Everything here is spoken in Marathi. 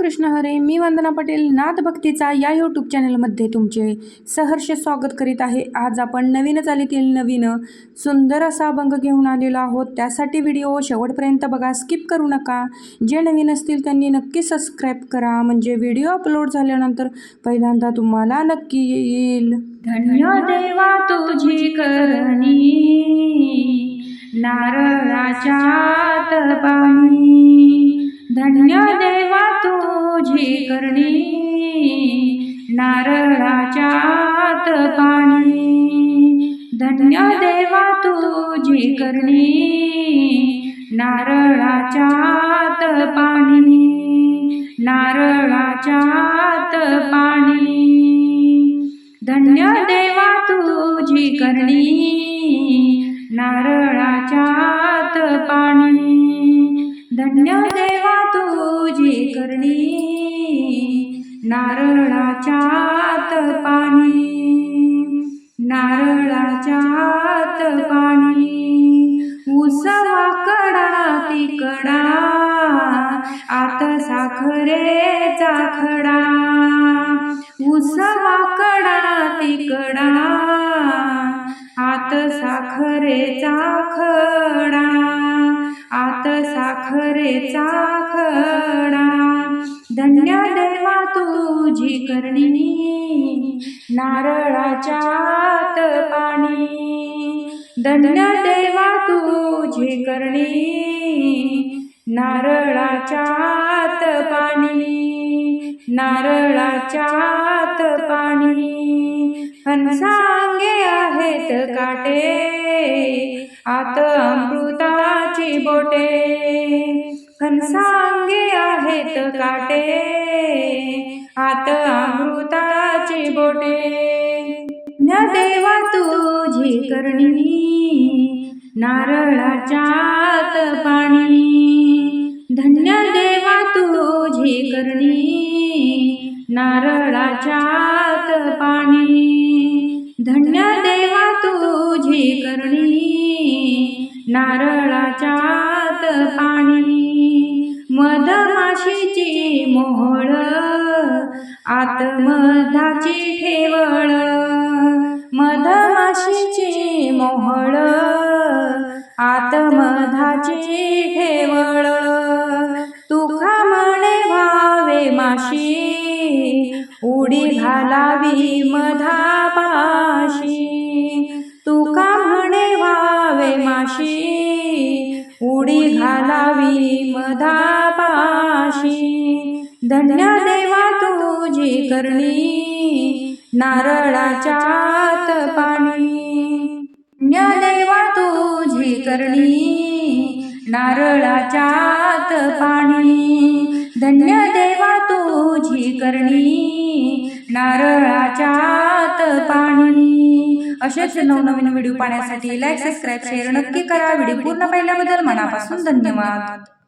कृष्ण हरे मी वंदना पटेल नाथ भक्तीचा या यूट्यूब चॅनलमध्ये तुमचे सहर्ष स्वागत करीत आहे. आज आपण नवीन चालीतील नवीन सुंदर असा अभंग घेऊन आलेलो आहोत. त्यासाठी व्हिडिओ शेवटपर्यंत बघा स्किप करू नका. जे नवीन असतील त्यांनी नक्की सबस्क्राईब करा. म्हणजे व्हिडिओ अपलोड झाल्यानंतर पहिल्यांदा तुम्हाला नक्की येईल. धन्य देवा तुझी करणी नारळाच्या पाणी नारळाच्या पाणी धन्य देवा तुझी करणी. नारळाच्या पाणी नारळाच्या पाणी धन्य देवा तुझी करणी. नारळाच्या पाणी धन्य देवा तुझी करणी. नारळाच्या पाणी. नारळाच्या पाणी. उसवा कडा तिकडा. आत साखरेचा खडा. उसवा कडा तिकडा. आत साखरेचा खडा. साखरेचा खडा धन्य देवा तुझी करणी नारळाच्या पाणी. धन्य देवा तुझी करणी नारळाच्या पाणी. नारळाच्या पाणी. हंसांगे आहेत काटे आत अमृताची बोटे. हंसांगे आहेत काटे. आत अमृताची बोटे. न देवा तुझी करणी नारळाच्या पाणी. धन्य देवा तुझी करणी नारळाच्या पाणी. धन्य देवा तुझी करणी नारळाच्या पाणी. काशीची मोहळ आत मधाची ठेवळ मधमाशीची मोहळ आत्मधाची ठेवळ. तुका म्हणे भावे माशी उडी घालावी मधापाशी. तुका म्हणे भावे माशी उडी घालावी मधा मधापाशी धन्य देवा तुझी करणी. नारळाच्यात पाणी. धन्य देवा तुझी करणी. नारळाच्यात पाणी. धन्य देवा तुझी करणी. नारळाच्यात पाणी. असेच नवनवीन व्हिडिओ पाहण्यासाठी लाईक सबस्क्राईब शेअर नक्की करा. व्हिडिओ पूर्ण पाहिल्याबद्दल मनापासून धन्यवाद.